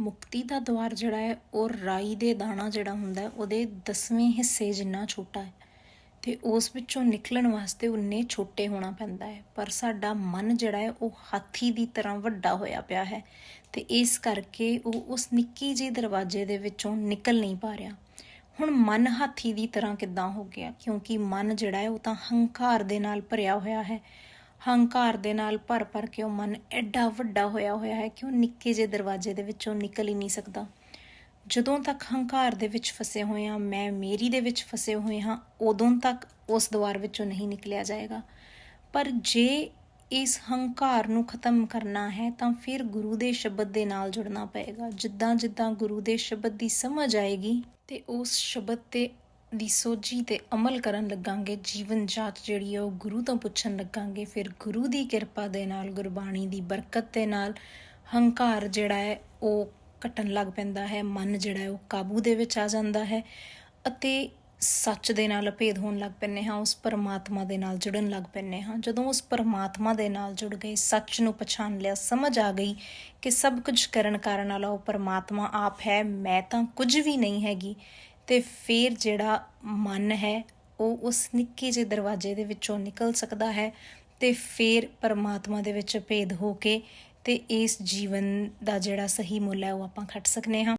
ਮੁਕਤੀ ਦਾ ਦਵਾਰ ਜਿਹੜਾ ਹੈ, ਉਹ ਰਾਈ ਦੇ ਦਾਣਾ ਜਿਹੜਾ ਹੁੰਦਾ ਉਹਦੇ 10ਵੇਂ ਹਿੱਸੇ ਜਿੰਨਾ ਛੋਟਾ ਹੈ, ਤੇ ਉਸ ਵਿੱਚੋਂ ਨਿਕਲਣ ਵਾਸਤੇ ਉਨੇ ਛੋਟੇ ਹੋਣਾ ਪੈਂਦਾ ਹੈ। ਪਰ ਸਾਡਾ ਮਨ ਜਿਹੜਾ ਹੈ, ਉਹ ਹਾਥੀ ਦੀ ਤਰ੍ਹਾਂ ਵੱਡਾ ਹੋਇਆ ਪਿਆ ਹੈ, ਤੇ ਇਸ ਕਰਕੇ ਉਹ ਉਸ ਨਿੱਕੀ ਜਿਹੀ ਦਰਵਾਜ਼ੇ ਦੇ ਵਿੱਚੋਂ ਨਿਕਲ ਨਹੀਂ ਪਾ ਰਿਹਾ। ਹੁਣ ਮਨ ਹਾਥੀ ਦੀ ਤਰ੍ਹਾਂ ਕਿੱਦਾਂ ਹੋ ਗਿਆ? ਕਿਉਂਕਿ ਮਨ ਜਿਹੜਾ ਹੈ, ਉਹ ਤਾਂ ਹੰਕਾਰ ਦੇ ਨਾਲ ਭਰਿਆ ਹੋਇਆ ਹੈ ਹੰਕਾਰ ਦੇ ਨਾਲ ਭਰ ਭਰ ਕੇ ਉਹ ਮਨ ਐਡਾ ਵੱਡਾ ਹੋਇਆ ਹੋਇਆ ਹੈ ਕਿ ਉਹ ਨਿੱਕੇ ਜਿਹੇ ਦਰਵਾਜ਼ੇ ਦੇ ਵਿੱਚੋਂ ਨਿਕਲ ਹੀ ਨਹੀਂ ਸਕਦਾ। ਜਦੋਂ ਤੱਕ ਹੰਕਾਰ ਦੇ ਵਿੱਚ ਫਸੇ ਹੋਏ ਹਾਂ, ਮੈਂ ਮੇਰੀ ਦੇ ਵਿੱਚ ਫਸੇ ਹੋਏ ਹਾਂ, ਉਦੋਂ ਤੱਕ ਉਸ ਦੁਆਰ ਵਿੱਚੋਂ ਨਹੀਂ ਨਿਕਲਿਆ ਜਾਏਗਾ। ਪਰ ਜੇ ਇਸ ਹੰਕਾਰ ਨੂੰ ਖਤਮ ਕਰਨਾ ਹੈ, ਤਾਂ ਫਿਰ ਗੁਰੂ ਦੇ ਸ਼ਬਦ ਦੇ ਨਾਲ ਜੁੜਨਾ ਪਏਗਾ। ਜਿੱਦਾਂ ਜਿੱਦਾਂ ਗੁਰੂ ਦੇ ਸ਼ਬਦ ਦੀ ਸਮਝ ਆਏਗੀ, ਤੇ ਉਸ ਸ਼ਬਦ ਤੇ ਦੀ ਸੋਝੀ ਤੇ ਅਮਲ ਕਰਨ ਲੱਗਾਂਗੇ, ਜੀਵਨ ਜਾਂਚ ਜਿਹੜੀ ਹੈ ਉਹ ਗੁਰੂ ਤੋਂ ਪੁੱਛਣ ਲੱਗਾਂਗੇ, ਫਿਰ ਗੁਰੂ ਦੀ ਕਿਰਪਾ ਦੇ ਨਾਲ, ਗੁਰਬਾਣੀ ਦੀ ਬਰਕਤ ਦੇ ਨਾਲ ਹੰਕਾਰ ਜਿਹੜਾ ਹੈ ਉਹ ਘਟਣ ਲੱਗ ਪੈਂਦਾ ਹੈ, ਮਨ ਜਿਹੜਾ ਹੈ ਉਹ ਕਾਬੂ ਦੇ ਵਿੱਚ ਆ ਜਾਂਦਾ ਹੈ ਅਤੇ ਸੱਚ ਦੇ ਨਾਲ ਅਭੇਦ ਹੋਣ ਲੱਗ ਪੈਂਦੇ ਹਾਂ, ਉਸ ਪਰਮਾਤਮਾ ਦੇ ਨਾਲ ਜੁੜਨ ਲੱਗ ਪੈਂਦੇ ਹਾਂ। ਜਦੋਂ ਉਸ ਪਰਮਾਤਮਾ ਦੇ ਨਾਲ ਜੁੜ ਗਏ, ਸੱਚ ਨੂੰ ਪਛਾਣ ਲਿਆ, ਸਮਝ ਆ ਗਈ ਕਿ ਸਭ ਕੁਝ ਕਰਨ ਕਾਰਨ ਵਾਲਾ ਉਹ ਪਰਮਾਤਮਾ ਆਪ ਹੈ, ਮੈਂ ਤਾਂ ਕੁਝ ਵੀ ਨਹੀਂ ਹੈਗੀ। ਤੇ ਫਿਰ ਜਿਹੜਾ ਮਨ ਹੈ, ਉਹ ਉਸ ਨਿੱਕੇ ਜਿਹੇ ਦਰਵਾਜ਼ੇ ਦੇ ਵਿੱਚੋਂ ਨਿਕਲ ਸਕਦਾ ਹੈ ਤੇ ਫਿਰ ਪਰਮਾਤਮਾ ਦੇ ਵਿੱਚ ਭੇਦ ਹੋ ਕੇ ਤੇ ਇਸ ਜੀਵਨ ਦਾ ਜਿਹੜਾ ਸਹੀ ਮੁੱਲ ਹੈ, ਉਹ ਆਪਾਂ ਖੱਟ ਸਕਨੇ ਹਾਂ।